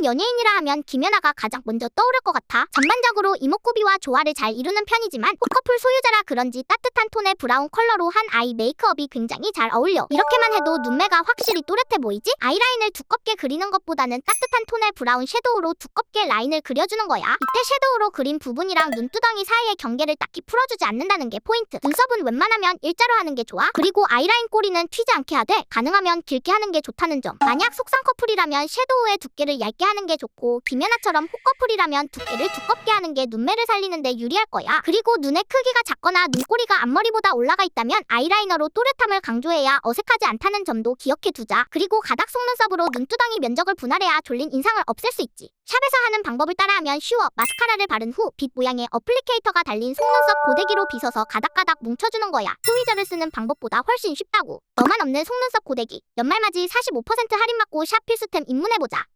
일단 연예인이라 하면 김연아가 가장 먼저 떠오를 것 같아. 전반적으로 이목구비와 조화를 잘 이루는 편이지만 호커풀 소유자라 그런지 따뜻한 톤의 브라운 컬러로 한 아이 메이크업이 굉장히 잘 어울려. 이렇게만 해도 눈매가 확실히 또렷해 보이지? 아이라인을 두껍게 그리는 것보다는 따뜻한 톤의 브라운 섀도우로 두껍게 라인을 그려주는 거야. 이때 섀도우로 그린 부분이랑 눈두덩이 사이의 경계를 딱히 풀어주지 않는다는 게 포인트. 눈썹은 웬만하면 일자로 하는 게 좋아. 그리고 아이라인 꼬리는 튀지 않게 하되 가능하면 길게 하는 게 좋다는 점. 만약 속상 커플이라면 섀도우의 두께를 얇게 하는 게 좋고 김연아처럼 호커플이라면 두께를 두껍게 하는 게 눈매를 살리는데 유리할 거야. 그리고 눈의 크기가 작거나 눈꼬리가 앞머리보다 올라가 있다면 아이라이너로 또렷함을 강조해야 어색하지 않다는 점도 기억해 두자. 그리고 가닥 속눈썹으로 눈두덩이 면적을 분할해야 졸린 인상을 없앨 수 있지. 샵에서 하는 방법을 따라하면 쉬워. 마스카라를 바른 후 빛 모양의 어플리케이터가 달린 속눈썹 고데기로 빗어서 가닥가닥 뭉쳐주는 거야. 트위저를 쓰는 방법보다 훨씬 쉽다고. 너만 없는 속눈썹 고데기. 연말맞이 45% 할인 받고 샵 필수템 입문해보자.